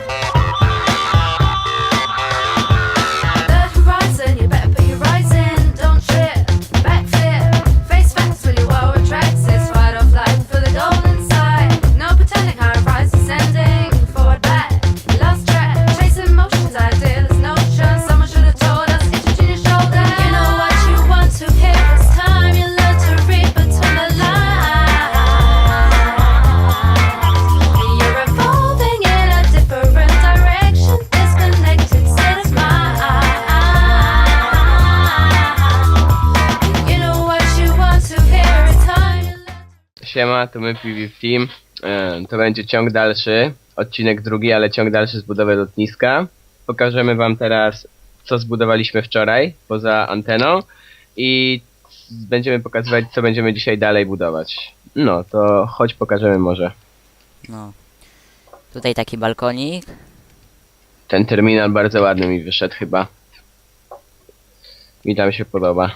Bye. Siema, to my PvP Team. To będzie ciąg dalszy, odcinek drugi, ale ciąg dalszy z budowy lotniska. Pokażemy wam teraz, co zbudowaliśmy wczoraj, poza anteną i będziemy pokazywać, co będziemy dzisiaj dalej budować. No, to chodź pokażemy może. No. Tutaj taki balkonik. Ten terminal bardzo ładny mi wyszedł chyba. Mi tam się podoba.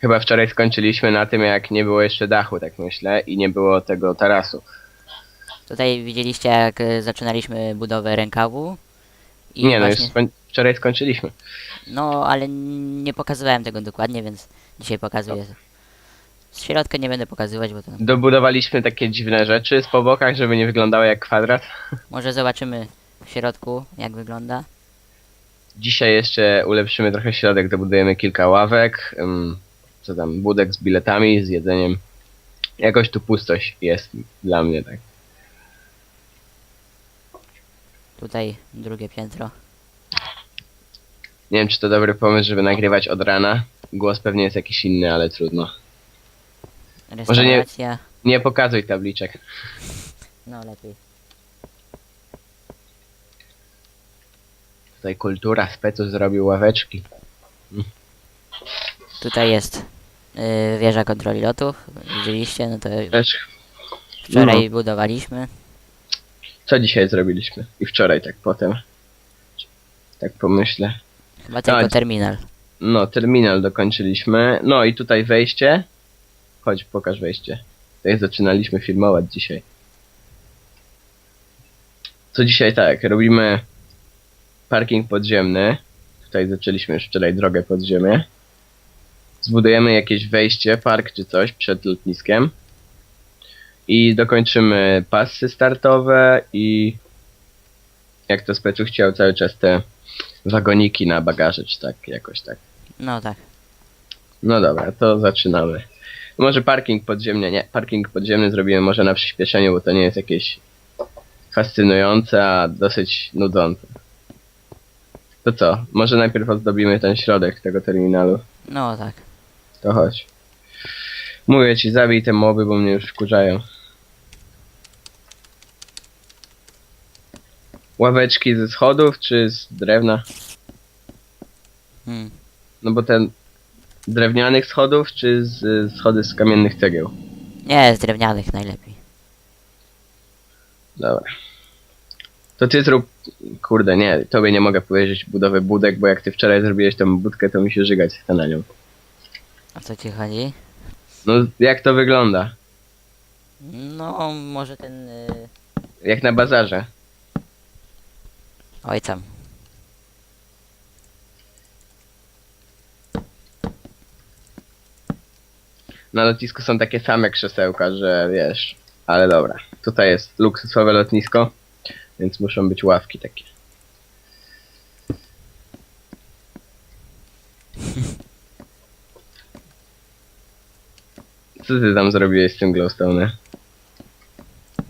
Chyba wczoraj skończyliśmy na tym, jak nie było jeszcze dachu, tak myślę, i nie było tego tarasu. Tutaj widzieliście jak e, zaczynaliśmy budowę rękawu. I nie, no już właśnie, skoń wczoraj skończyliśmy. no ale nie pokazywałem tego dokładnie, więc dzisiaj pokazuję. Z środka nie będę pokazywać, bo to Dobudowaliśmy takie dziwne rzeczy z po bokach, żeby nie wyglądało jak kwadrat. może zobaczymy w środku jak wygląda. Dzisiaj jeszcze ulepszymy trochę środek, dobudujemy kilka ławek, ym, co tam, budek z biletami, z jedzeniem. Jakoś tu pustość jest dla mnie, tak. Tutaj drugie piętro. Nie wiem, czy to dobry pomysł, żeby nagrywać od rana. Głos pewnie jest jakiś inny, ale trudno. Może nie- Restauracja. Nie pokazuj tabliczek. No lepiej. Tutaj kultura, specus zrobił ławeczki. Tutaj jest y, wieża kontroli lotów. Widzieliście? No to Też. wczoraj No. budowaliśmy. Co dzisiaj zrobiliśmy? I wczoraj tak potem. Tak pomyślę. Chyba tylko terminal. No, terminal dokończyliśmy. No i tutaj wejście. Chodź, pokaż wejście. Tutaj zaczynaliśmy filmować dzisiaj. Co dzisiaj tak, robimy parking podziemny. Tutaj zaczęliśmy już wczoraj drogę pod ziemię. Zbudujemy jakieś wejście, park czy coś przed lotniskiem. I dokończymy pasy startowe i jak to specu chciał cały czas te wagoniki na bagaże, czy tak, jakoś tak. No tak. No dobra, to zaczynamy. Może parking podziemny, nie, parking podziemny zrobimy może na przyspieszeniu, bo to nie jest jakieś fascynujące, a dosyć nudzące. To co, może najpierw ozdobimy ten środek tego terminalu. No tak. To chodź. Mówię ci, zabij te moby, bo mnie już wkurzają. Ławeczki ze schodów, czy z drewna? Hmm. No bo ten drewnianych schodów, czy z schody z kamiennych cegieł? Nie, z drewnianych najlepiej. Dobra. To ty zrób. Kurde, nie, tobie nie mogę powiedzieć budowę budek, bo jak ty wczoraj zrobiłeś tą budkę, to mi się żygać chce na nią. O co ci chodzi? No, jak to wygląda? No, może ten... Y... Jak na bazarze. Oj tam. Na lotnisku są takie same krzesełka, że wiesz. Ale dobra. Tutaj jest luksusowe lotnisko, więc muszą być ławki takie. Co ty tam zrobiłeś z tym glowstone?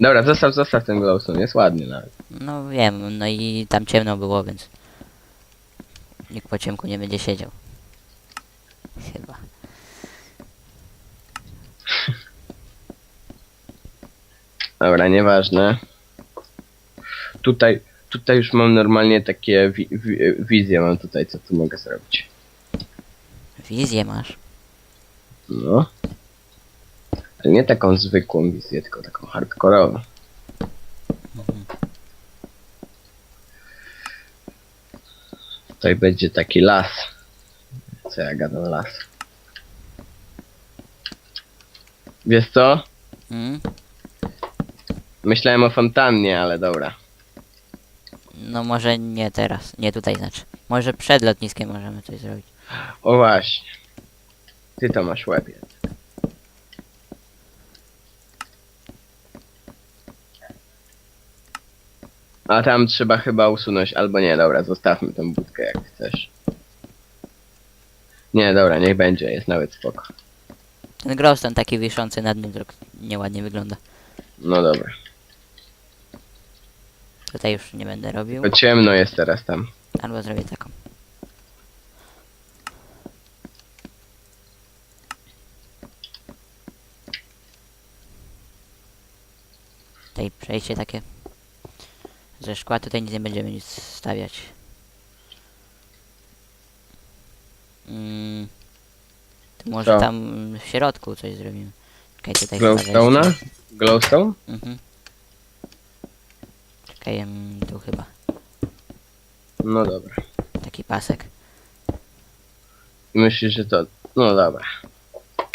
Dobra, zostaw, zostaw ten glowstone, jest ładny nawet. No wiem, no i tam ciemno było, więc... Nikt po ciemku nie będzie siedział. Chyba. Dobra, nieważne. Tutaj, tutaj już mam normalnie takie wi wi wizje mam tutaj, co tu mogę zrobić. Wizję masz. No. Ale nie taką zwykłą wizję, tylko taką hardkorową. Tutaj będzie taki las. Co ja gadam las? Wiesz co? Mm? Myślałem o fontannie, ale dobra. No może nie teraz, nie tutaj znaczy. Może przed lotniskiem możemy coś zrobić. O właśnie. Ty to masz łebie. A tam trzeba chyba usunąć, albo nie, dobra, zostawmy tą budkę jak chcesz. Nie, dobra, niech będzie, jest nawet spoko. Ten glowstone taki wiszący nad nim trochę nieładnie wygląda. No dobra. Tutaj już nie będę robił. To ciemno jest teraz tam. Albo zrobię taką. Tutaj przejście takie. Ze szkła tutaj nic nie będziemy nic stawiać. Mm, to może Co? tam w środku coś zrobimy. Czekaj, tutaj chyba Glowstone'a? wejście. Glowstone? Mhm. Czekaj, tu chyba. No dobra. Taki pasek. I myślisz, że to... No dobra.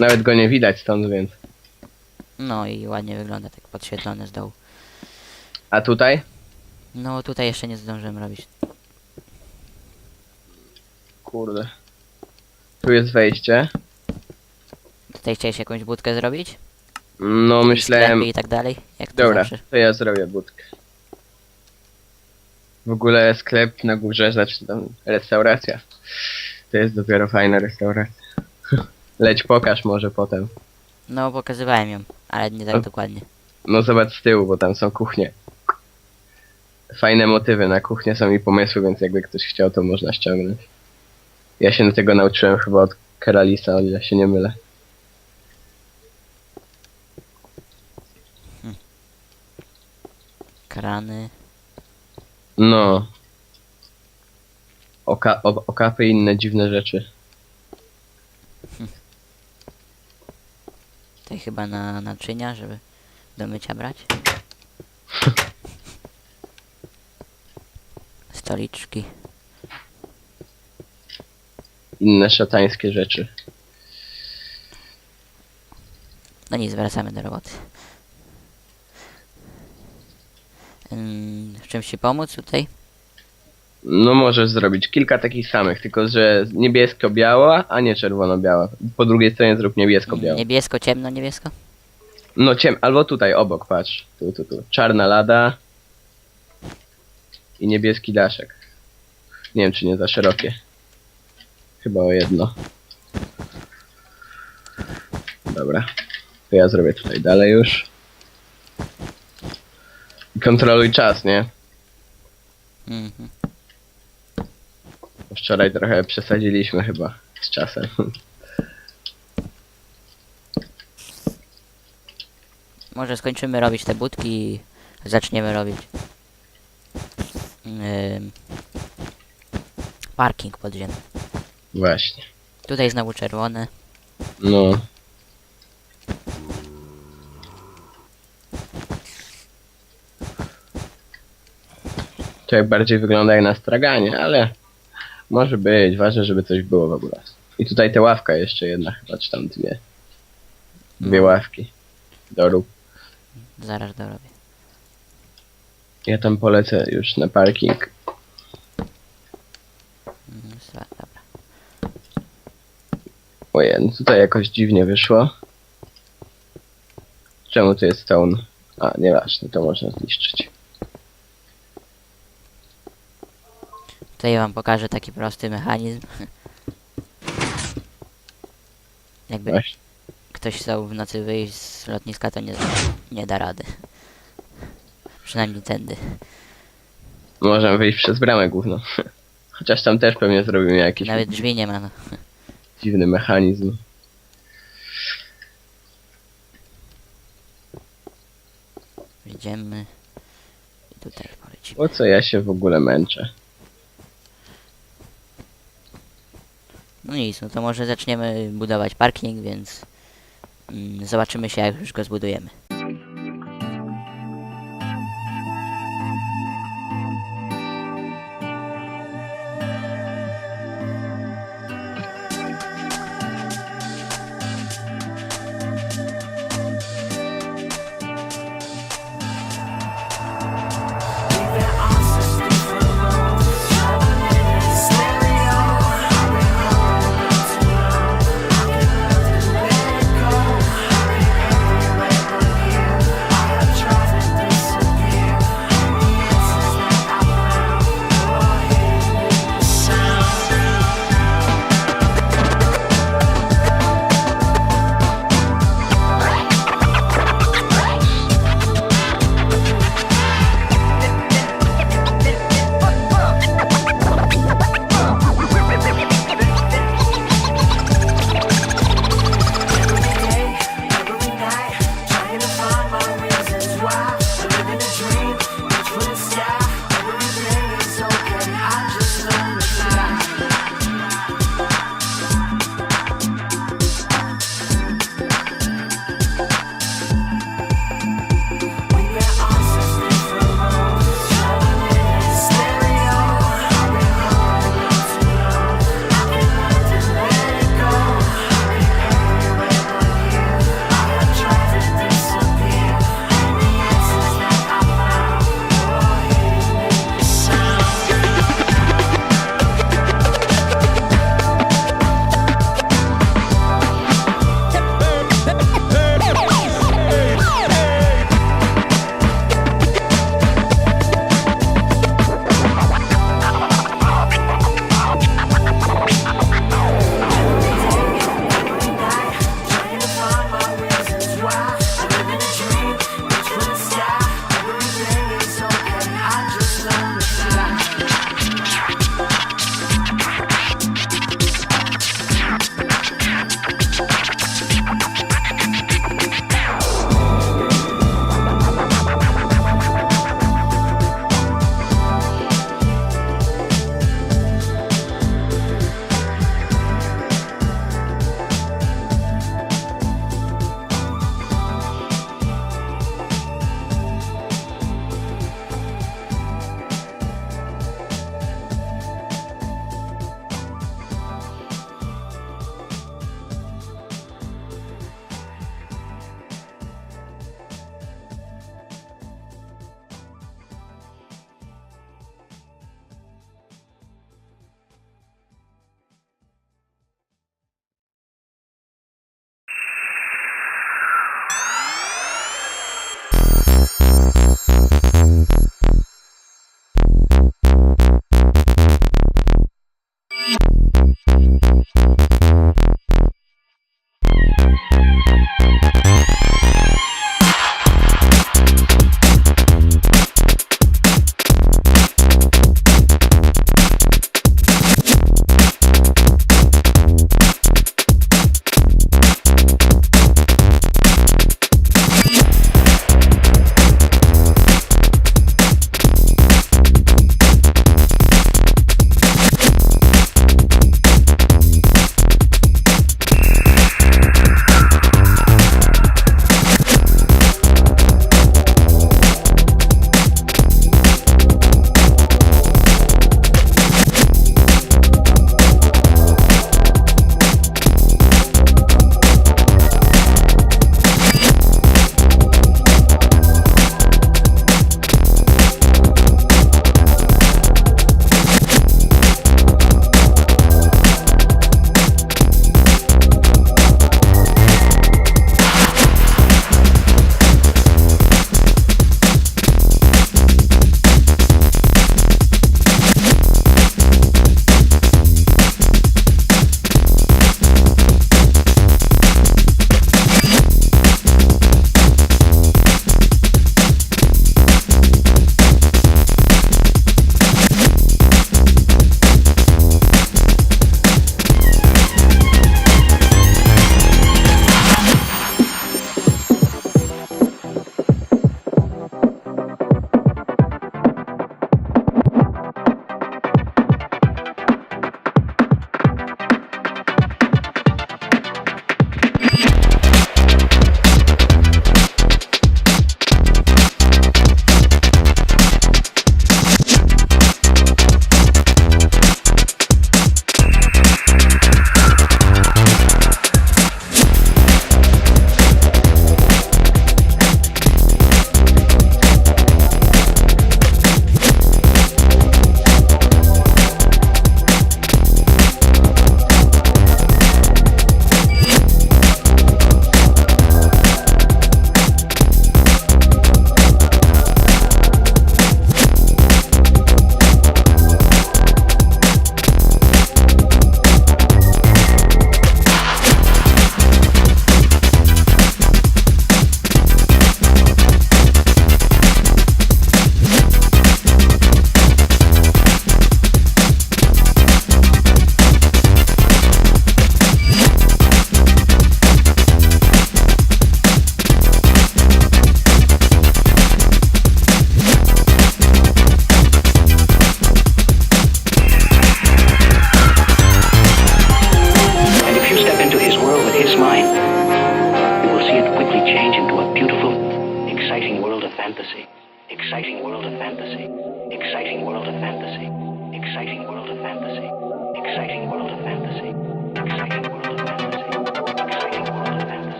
Nawet go nie widać stąd, więc... No i ładnie wygląda, tak podświetlony z dołu. A tutaj? No tutaj jeszcze nie zdążyłem robić. Kurde. Tu jest wejście. Tutaj chciałeś jakąś budkę zrobić? No myślałem... Sklepy i tak dalej? Jak to Dobra, zawsze. to ja zrobię budkę. W ogóle sklep na górze, znaczy tam restauracja. To jest dopiero fajna restauracja. Leć pokaż może potem. No pokazywałem ją, ale nie tak A- dokładnie. No zobacz z tyłu, bo tam są kuchnie. Fajne motywy na kuchnię są i pomysły, więc jakby ktoś chciał, to można ściągnąć. Ja się tego nauczyłem chyba od Keralisa, o ile się nie mylę. Krany. No. Oka o okapy i inne dziwne rzeczy. Tutaj chyba na naczynia, żeby do mycia brać. Stoliczki. Inne szatańskie rzeczy. No nic, wracamy do roboty. Ym, w czymś ci pomóc tutaj? No możesz zrobić kilka takich samych, tylko że niebiesko-biała, a nie czerwono-biała. Po drugiej stronie zrób niebiesko-białą. Niebiesko, ciemno, niebiesko? No ciem, albo tutaj obok, patrz. Tu, tu, tu. Czarna lada i niebieski daszek. Nie wiem, czy nie za szerokie. Chyba o jedno. Dobra. To ja zrobię tutaj dalej już. I kontroluj czas, nie? Mhm. Wczoraj trochę przesadziliśmy chyba z czasem. Może skończymy robić te budki i zaczniemy robić parking podziemny. Właśnie. Tutaj znowu czerwone. No. To jak bardziej wygląda jak na straganie, ale może być. Ważne, żeby coś było w ogóle. I tutaj ta ławka jeszcze jedna chyba, czy tam dwie. Dwie No. ławki. Dorób. Zaraz dorobię. Ja tam polecę już na parking. Dobra. Ojej, no tutaj jakoś dziwnie wyszło. Czemu tu jest stone? A, nieważne, to można zniszczyć. Tutaj wam pokażę taki prosty mechanizm. Jakby Właśnie. ktoś chciał w nocy wyjść z lotniska, to nie, nie da rady. Przynajmniej tędy. Możemy wyjść przez bramę główną. Chociaż tam też pewnie zrobimy jakiś Nawet drzwi nie ma. No. dziwny mechanizm. Idziemy. I tutaj polecimy. Po co ja się w ogóle męczę? No nic, no to może zaczniemy budować parking, więc mm, zobaczymy się jak już go zbudujemy.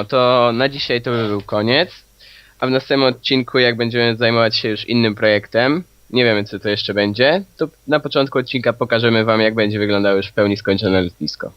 No, to na dzisiaj to by był koniec. A w następnym odcinku, jak będziemy zajmować się już innym projektem, nie wiemy co to jeszcze będzie, to na początku odcinka pokażemy wam, jak będzie wyglądało już w pełni skończone lotnisko.